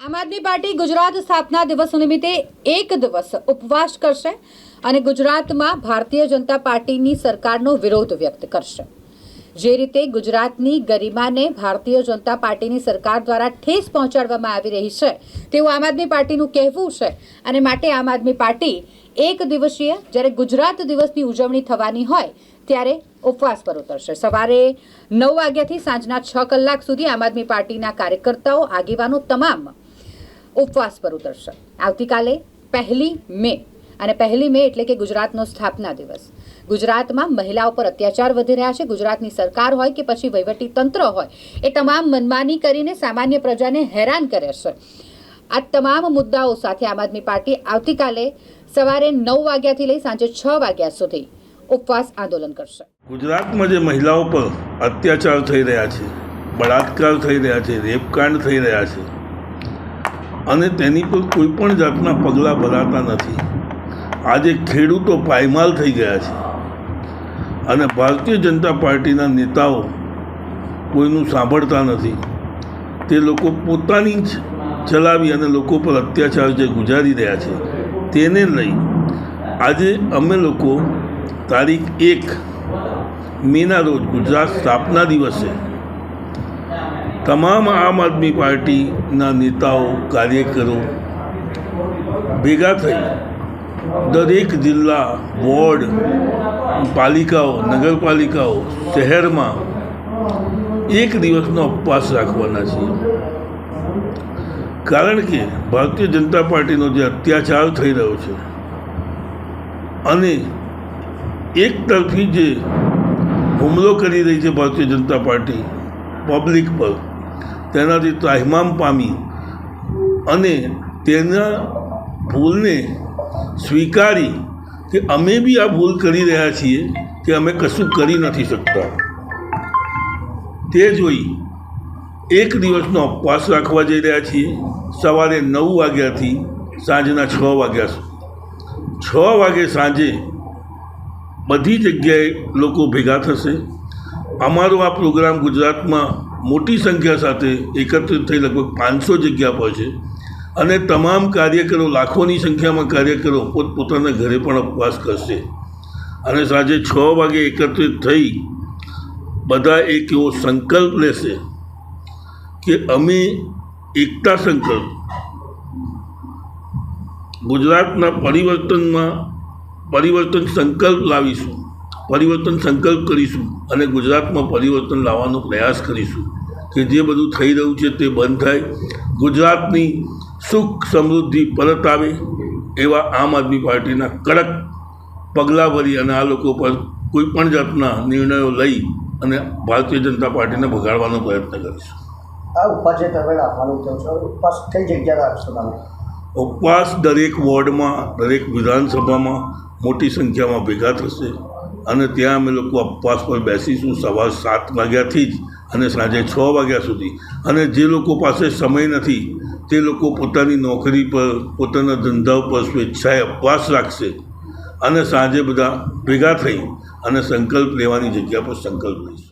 આમ આદમી પાર્ટી ગુજરાત સ્થાપના દિવસ નિમિત્તે એક દિવસ ઉપવાસ કરશે અને ગુજરાતમાં ભારતીય જનતા પાર્ટીની સરકારનો વિરોધ વ્યક્ત કરશે. જે રીતે ગુજરાતની ગરિમાને ભારતીય જનતા પાર્ટીની સરકાર દ્વારા ઠેસ પહોંચાડવામાં આવી રહી છે, તેવું આમ આદમી પાર્ટીનું કહેવું છે અને માટે આમ આદમી પાર્ટી એક દિવસીય જ્યારે ગુજરાત દિવસની ઉજવણી થવાની હોય ત્યારે ઉપવાસ પર ઉતરશે. સવારે નવ વાગ્યાથી સાંજના છ કલાક સુધી આમ આદમી પાર્ટીના કાર્યકર્તાઓ, આગેવાનો તમામ ઉપવાસ પર ઉતરશે. આવતીકાલે પહેલી મે. અને પહેલી મે એટલે કે ગુજરાતનો સ્થાપના દિવસ. ગુજરાતમાં મહિલાઓ પર અત્યાચાર વધી રહ્યા છે. ગુજરાતની સરકાર હોય કે પછી વહીવટી તંત્ર હોય, એ તમામ મનમાની કરીને સામાન્ય પ્રજાને હેરાન કરે છે. આ તમામ મુદ્દાઓ સાથે આમ આદમી પાર્ટી આવતીકાલે સવારે નવ વાગ્યાથી લઈ સાંજે છ વાગ્યા સુધી ઉપવાસ આંદોલન કરશે. ગુજરાતમાં જે મહિલાઓ પર અત્યાચાર થઈ રહ્યા છે, બળાત્કાર થઈ રહ્યા છે, રેપકાંડ થઈ રહ્યા છે અને તેની પર કોઈ પણ જાતના પગલાં ભરાતા નથી. આજે ખેડૂતો પાયમાલ થઈ ગયા છે. અને ભારતીય જનતા પાર્ટીના નેતાઓ કોઈનું સાંભળતા નથી. તે લોકો પોતાની જ ચલાવી અને લોકો પર અત્યાચાર જે ગુજારી રહ્યા છે, તેને લઈ આજે અમે લોકો તારીખ એક, મેના રોજ ગુજરાત સ્થાપના દિવસે તમામ આમ આદમી પાર્ટીના નેતાઓ, કાર્યકરો ભેગા થઈ દરેક જિલ્લા વોર્ડ, પાલિકાઓ, નગરપાલિકાઓ, શહેરમાં એક દિવસનો ઉપવાસ રાખવાના છીએ. કારણ કે ભારતીય જનતા પાર્ટીનો જે અત્યાચાર થઈ રહ્યો છે અને એક તરફી જે હુમલો કરી રહી છે ભારતીય જનતા પાર્ટી પબ્લિક પર તેનાથી ત્રાહિમામ પામી. અને તેના ભૂલને સ્વીકારી કે અમે બી આ ભૂલ કરી રહ્યા છીએ કે અમે કશું કરી નથી શકતા. તે જોઈ એક દિવસનો ઉપવાસ રાખવા જઈ રહ્યા છીએ. સવારે નવ વાગ્યાથી સાંજના છ વાગ્યા સુધી. છ વાગે સાંજે બધી જગ્યાએ લોકો ભેગા થશે. અમારો આ પ્રોગ્રામ ગુજરાતમાં મોટી સંખ્યા સાથે એકત્રિત થઈ લગભગ પાંચસો જગ્યા પર છે. અને તમામ કાર્યકરો લાખોની સંખ્યામાં કાર્યકરો પોતપોતાના ઘરે પણ ઉપવાસ કરશે. અને સાંજે છ વાગે એકત્રિત થઈ બધા એક એવો સંકલ્પ લેશે કે અમે એકતા સંકલ્પ ગુજરાતના પરિવર્તનમાં, પરિવર્તન સંકલ્પ લાવીશું. પરિવર્તન સંકલ્પ કરીશું અને ગુજરાતમાં પરિવર્તન લાવવાનો પ્રયાસ કરીશું. કે જે બધું થઈ રહ્યું છે તે બંધ થાય. ગુજરાતની સુખ સમૃદ્ધિ પરત આવે એવા આમ આદમી પાર્ટીના કડક પગલાં ભરી અને આ લોકો પર કોઈ પણ જાતના નિર્ણયો લઈ અને ભારતીય જનતા પાર્ટીને ભગાડવાનો પ્રયત્ન કરીશું. આ ઉપવાસ જે તમે રાખવાનું છો ઉપવાસ કઈ જગ્યાએ રાખશો તમે? ઉપવાસ દરેક વોર્ડમાં દરેક વિધાનસભામાં મોટી સંખ્યામાં ભેગા થશે. અને ત્યાં અમે લોકો ઉપવાસ પર બેસીશું સવાર સાત વાગ્યાથી જ અને સાંજે છ વાગ્યા સુધી. અને જે લોકો પાસે સમય નથી, તે લોકો પોતાની નોકરી પર, પોતાના ધંધા ઉપર સ્વેચ્છાએ ઉપવાસ રાખશે અને સાંજે બધા ભેગા થઈ અને સંકલ્પ લેવાની જગ્યા પર સંકલ્પ લઈશું.